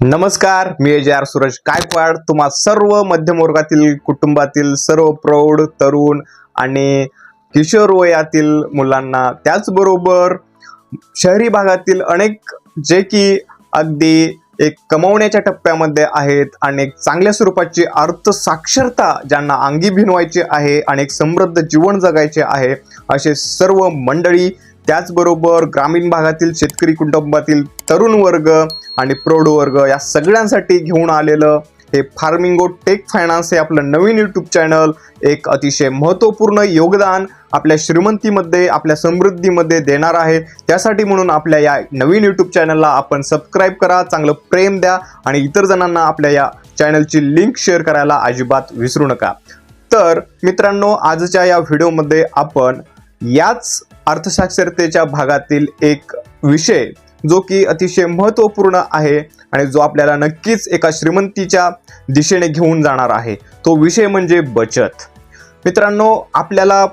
नमस्कार मी अजय आर सूरज गायकवाड. तुम्हा सर्व मध्यम वर्गातील कुटुंबातील सर्व प्रौढ तरुण आणि किशोर वयातील मुलांना त्याचबरोबर शहरी भागातील अनेक जे की अगदी एक कमवण्याच्या टप्प्यामध्ये आहेत आणि एक चांगल्या स्वरूपाची अर्थसाक्षरता ज्यांना अंगी भिनवायची आहे आणि एक समृद्ध जीवन जगायचे आहे असे सर्व मंडळी त्याचबरोबर ग्रामीण भागातील शेतकरी कुटुंबातील तरुण वर्ग आणि प्रौढ वर्ग या सगळ्यांसाठी घेऊन आलेलं हे फार्मिंगो टेक फायनान्स हे आपलं नवीन यूट्यूब चॅनल एक अतिशय महत्त्वपूर्ण योगदान आपल्या श्रीमंतीमध्ये आपल्या समृद्धीमध्ये देणार आहे. त्यासाठी म्हणून आपल्या या नवीन यूट्यूब चॅनलला आपण सबस्क्राईब करा चांगलं प्रेम द्या आणि इतर जणांना आपल्या या चॅनलची लिंक शेअर करायला अजिबात विसरू नका. तर मित्रांनो आजच्या या व्हिडिओमध्ये आपण याच अर्थशास्त्रतेच्या भागातील एक विषय जो की अतिशय महत्त्वपूर्ण आहे आणि जो आपल्याला नक्कीच एका श्रीमंतीच्या दिशेने घेऊन जाणार आहे. तो विषय म्हणजे बचत. मित्रांनो आपल्याला